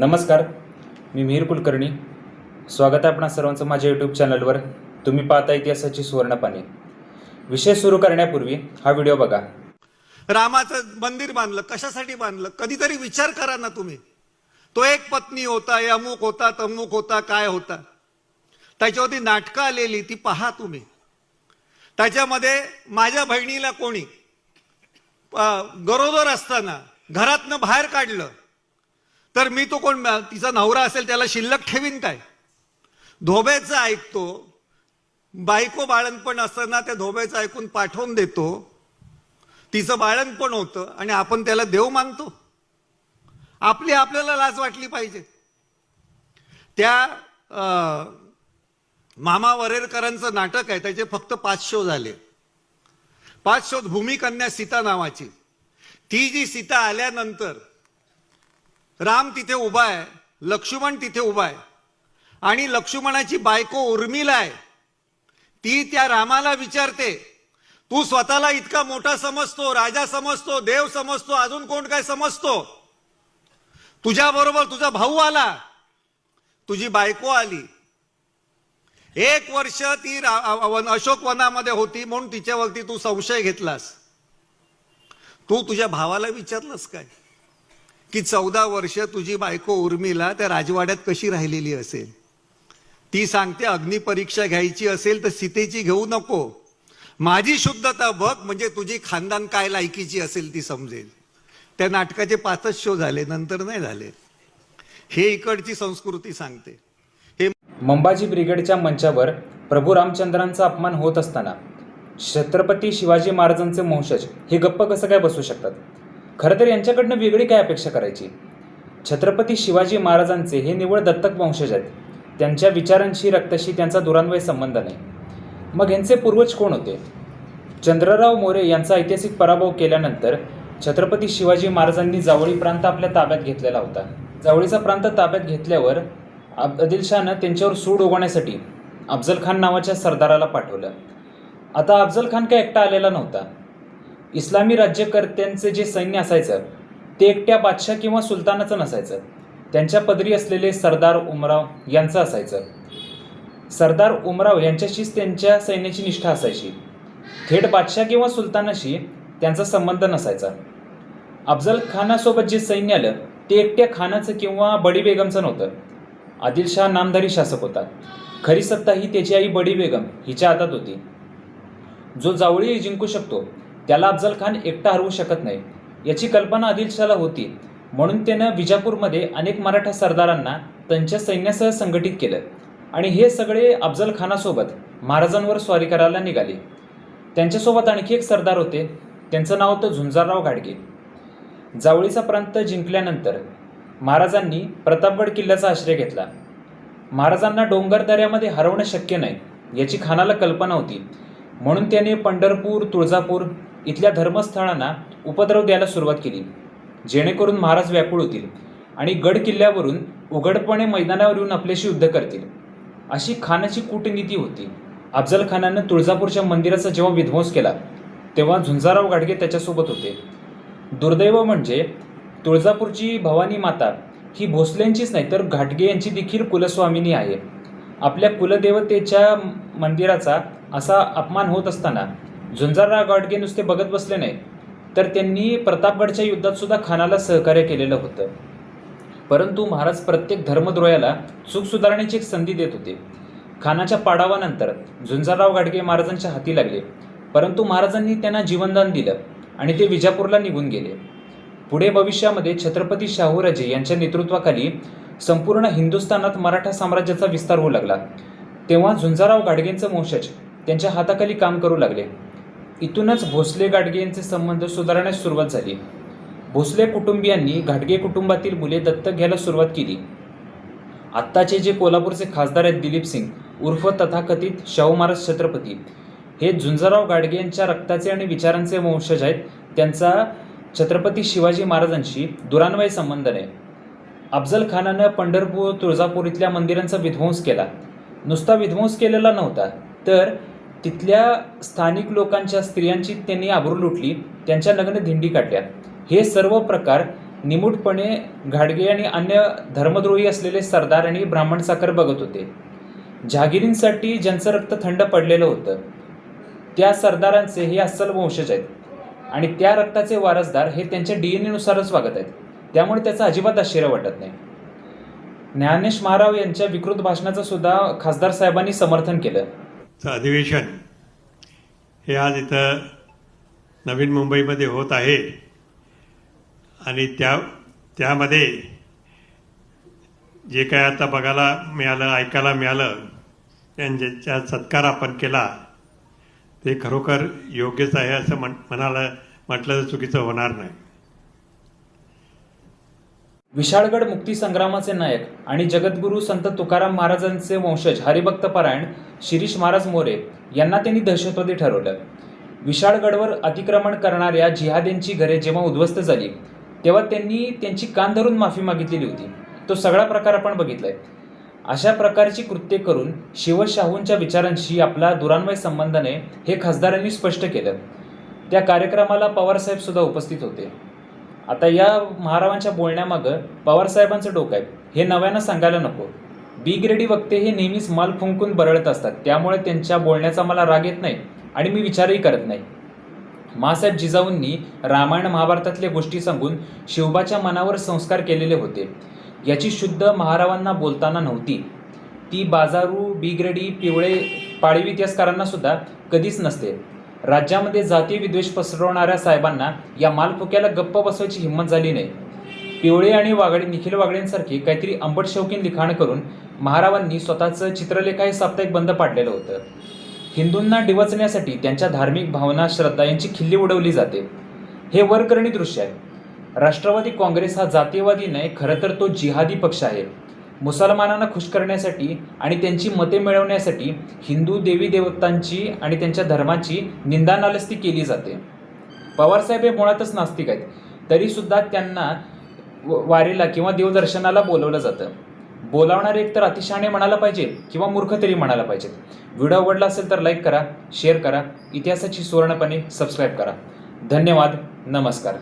नमस्कार मी मिहीर कुलकर्णी. स्वागत आहे आपणा सर्वांचं माझ्या यूट्यूब चॅनलवर तुम्ही पाहता इतिहासाची सुवर्णपाने. विषय सुरू करण्यापूर्वी हा व्हिडिओ बघा. रामाचं मंदिर बांधलं कशासाठी बांधलं? कधीतरी विचार करा ना तुम्ही. तो एक पत्नी होता अमुक होता तमुक होता काय होता? त्याच्यावरती नाटकं आलेली ती पहा तुम्ही. त्याच्यामध्ये माझ्या बहिणीला कोणी गरोदर असताना घरातनं बाहेर काढलं. तर मी तो कोण तिचा नवरा असेल त्याला शिल्लक ठेवीन काय? धोब्याचं ऐकतो. बायको बाळणपण असताना त्या धोब्याचं ऐकून पाठवून देतो. तिचं बाळणपण होतं आणि आपण त्याला देव मानतो. आपली आपल्याला लाज वाटली पाहिजे. त्या मामा वरेरकरांचं नाटक आहे त्याचे फक्त पाच शो झाले. पाच शोध भूमिकन्या सीता नावाची. ती जी सीता आल्यानंतर राम तिथे उभा आहे लक्ष्मण तिथे उभा आहे. आणि लक्ष्मणाची बायको उर्मिला आहे. ती त्या रामाला विचारते तू स्वतःला इतका मोठा समजतो राजा समजतो देव समजतो अजून कोण काय समजतो? तुझ्या बरोबर तुझा भाऊ आला. तुझी बायको आली. एक वर्ष ती रा- वन- अशोक वनामध्ये होती म्हणून तिच्यावरती तू संशय घेतलास. तू तुझ्या भावाला विचारलंस काय? की चौदा वर्ष तुझी बायको उर्मिला त्या राजवाड्यात कशी राहिलेली असेल? ती सांगते अग्निपरीक्षा घ्यायची असेल तर सीतेची घेऊ नको. माझी शुद्धता बघ म्हणजे तुझी खानदान काय लायकीची असेल ती समजेल. त्या नाटकाचे पाचच शो झाले नंतर नाही झाले. हे इकडची संस्कृती सांगते. हे मंबाजी ब्रिगेडच्या मंचावर प्रभू रामचंद्रांचा अपमान होत असताना छत्रपती शिवाजी महाराजांचे वंशज हे गप्प कसं काय बसू शकतात? खरं तर यांच्याकडनं वेगळी काय अपेक्षा करायची? छत्रपती शिवाजी महाराजांचे हे निवळ दत्तक वंशज आहेत. त्यांच्या विचारांशी रक्ताशी त्यांचा दुरान्वय संबंध नाही. मग यांचे पूर्वज कोण होते? चंद्रराव मोरे यांचा ऐतिहासिक पराभव केल्यानंतर छत्रपती शिवाजी महाराजांनी जावळी प्रांत आपल्या ताब्यात घेतलेला होता. जावळीचा प्रांत ताब्यात घेतल्यावर अब- आदिलशहानं त्यांच्यावर सूड उगवण्यासाठी अफजल खान नावाच्या सरदाराला पाठवलं. आता अफजल खान काय एकटा आलेला नव्हता. इस्लामी राज्यकर्त्यांचं जे सैन्य असायचं ते एकट्या बादशाह किंवा सुलतानाचं नसायचं. त्यांच्या पदरी असलेले सरदार उमराव यांचं असायचं. सरदार उमराव यांच्याशीच त्यांच्या सैन्याची निष्ठा असायची. थेट बादशाह किंवा सुलतानाशी त्यांचा संबंध नसायचा. अफजल खानासोबत जे सैन्य आलं ते एकट्या खानाचं किंवा बडी बेगमचं नव्हतं. आदिलशाह नामधारी शासक होता. खरी सत्ता ही त्याची आई बडी बेगम हिच्या हातात होती. जो जावळी जिंकू शकतो त्याला अफजल खान एकटा हरवू शकत नाही. याची कल्पना आदिलशाला होती. म्हणून त्यानं विजापूरमध्ये अनेक मराठा सरदारांना त्यांच्या सैन्यासह संघटित केलं. आणि हे सगळे अफजल खानासोबत महाराजांवर स्वारी करायला निघाले. त्यांच्यासोबत आणखी एक सरदार होते. त्यांचं नाव होतं झुंजारराव घाडगे जावळीचा प्रांत जिंकल्यानंतर महाराजांनी प्रतापगड किल्ल्याचा आश्रय घेतला. महाराजांना डोंगर दऱ्यामध्ये हरवणं शक्य नाही याची खानाला कल्पना होती. म्हणून त्याने पंढरपूर तुळजापूर इथल्या धर्मस्थळांना उपद्रव द्यायला सुरुवात केली जेणेकरून महाराज व्याकुळ होतील आणि गड किल्ल्यावरून उघडपणे मैदानावर येऊन आपल्याशी युद्ध करतील. अशी खानाची कूटनीती होती. अफजल खानानं तुळजापूरच्या मंदिराचा जेव्हा विध्वंस केला तेव्हा झुंजाराव गाडगे त्याच्यासोबत होते. दुर्दैव म्हणजे तुळजापूरची भवानी माता ही भोसलेंचीच नाही तर घाटगे यांची देखील कुलस्वामिनी आहे. आपल्या कुलदेवतेच्या मंदिराचा असा अपमान होत असताना झुंजारराव गाडगे नुसते बघत बसले नाही तर त्यांनी प्रतापगडच्या युद्धात सुद्धा खानाला सहकार्य केलेलं होतं. परंतु महाराज प्रत्येक धर्मद्रोयाला चूक सुधारण्याची एक संधी देत होते. खानाच्या पाडावानंतर झुंजारराव गाडगे महाराजांच्या हाती लागले. परंतु महाराजांनी त्यांना जीवनदान दिलं आणि ते विजापूरला निघून गेले. पुढे भविष्यामध्ये छत्रपती शाहूराजे यांच्या नेतृत्वाखाली संपूर्ण हिंदुस्थानात मराठा साम्राज्याचा विस्तार होऊ लागला. तेव्हा झुंजाराव गाडगेंचं वंशज त्यांच्या हाताखाली काम करू लागले. इथूनच भोसले गाडगे यांचे संबंध सुधारण्यास सुरुवात झाली. भोसले कुटुंबियांनी घाटगे कुटुंबातील मुले दत्तक घ्यायला सुरुवात केली. आत्ताचे जे कोल्हापूरचे खासदार आहेत दिलीप सिंग उर्फ तथाकथित शाहू महाराज छत्रपती हे झुंजराव गाडगे यांच्या रक्ताचे आणि विचारांचे वंशज आहेत. त्यांचा छत्रपती शिवाजी महाराजांशी दुरान्वय संबंध नाही. अफजल खानानं पंढरपूर तुळजापूर इथल्या मंदिरांचा विध्वंस केला. नुसता विध्वंस केलेला नव्हता. तर तिथल्या स्थानिक लोकांच्या स्त्रियांची त्यांनी आबरू लुटली त्यांच्या लग्न धिंडी काढल्या हे सर्व प्रकार निमूटपणे घाडगे आणि अन्य धर्मद्रोही असलेले सरदार आणि ब्राह्मण साखर बघत होते. जहागिरींसाठी ज्यांचं रक्त थंड पडलेलं होतं त्या सरदारांचे हे अस्सल वंशज आहेत आणि त्या रक्ताचे वारसदार हे त्यांच्या डी एन एनुसारच वागत आहेत. त्यामुळे त्याचं अजिबात आश्चर्य वाटत नाही. ज्ञानेश महाराव यांच्या विकृत भाषणाचं सुद्धा खासदार साहेबांनी समर्थन केलं. चं अधिवेशन हे आज इथं नवीन मुंबईमध्ये होत आहे. आणि त्या त्यामध्ये जे काय आता बघायला मिळालं ऐकायला मिळालं त्यांच्या सत्कार आपण केला ते खरोखर योग्यच आहे असं म्हण म्हणाला म्हटलं तर चुकीचं होणार नाही. विशाळगड मुक्तीसंग्रामाचे नायक आणि जगद्गुरू संत तुकाराम महाराजांचे वंशज हरिभक्त पारायण शिरीष महाराज मोरे यांना त्यांनी दहशतवादी ठरवलं. विशाळगडवर अतिक्रमण करणाऱ्या जिहाद्यांची घरे जेव्हा उद्ध्वस्त झाली तेव्हा त्यांनी त्यांची कान धरून माफी मागितलेली होती. तो सगळा प्रकार आपण बघितलाय. अशा प्रकारची कृत्ये करून शिवशाहूंच्या विचारांशी आपला दुरान्वय संबंध नाही हे खासदारांनी स्पष्ट केलं. त्या कार्यक्रमाला पवारसाहेब सुद्धा उपस्थित होते. आता या महारावांच्या बोलण्यामागं पवारसाहेबांचं डोकं आहे. हे नव्यानं सांगायला नको. बी ग्रेडी वक्ते हे नेहमीच माल फुंकून बरळत असतात. त्यामुळे त्यांच्या बोलण्याचा मला राग येत नाही आणि मी विचारही करत नाही. मासाहेब जिजाऊंनी रामायण महाभारतातल्या गोष्टी सांगून शिवबाच्या मनावर संस्कार केलेले होते. याची शुद्ध महारावांना बोलताना नव्हती. ती बाजारू बिग्रेडी पिवळे पाळीव इतिहासकारांना सुद्धा कधीच नसते. राज्यामध्ये जातीय विद्वेष पसरवणाऱ्या साहेबांना या मालफुक्याला गप्प बसवायची हिंमत झाली नाही. पिवळे आणि वागडे निखिल वागडेंसारखे काहीतरी आंबट शौकीन लिखाण करून महारावांनी स्वतःचं चित्रलेखा हे साप्ताहिक बंद पाडलेलं होतं. हिंदूंना डिवचण्यासाठी त्यांच्या धार्मिक भावना श्रद्धा यांची खिल्ली उडवली जाते. हे वरकरणी दृश्य आहे. राष्ट्रवादी काँग्रेस हा जातीयवादी नाही खरं तर तो जिहादी पक्ष आहे. मुसलमानांना खुश करण्यासाठी आणि त्यांची मते मिळवण्यासाठी हिंदू देवी देवतांची आणि त्यांच्या धर्माची निंदा नालस्ती केली जाते. पवारसाहेब हे मुळातच नास्तिक आहेत. तरीसुद्धा त्यांना व- वारीला किंवा देवदर्शनाला बोलवलं जातं. बोलावणारे एकतर अतिशहाणे म्हणायला पाहिजे किंवा मूर्ख तरी म्हणायला पाहिजेत. व्हिडिओ आवडला असेल तर लाईक करा शेअर करा. इतिहासाची सुवर्णपणे सबस्क्राईब करा. धन्यवाद. नमस्कार.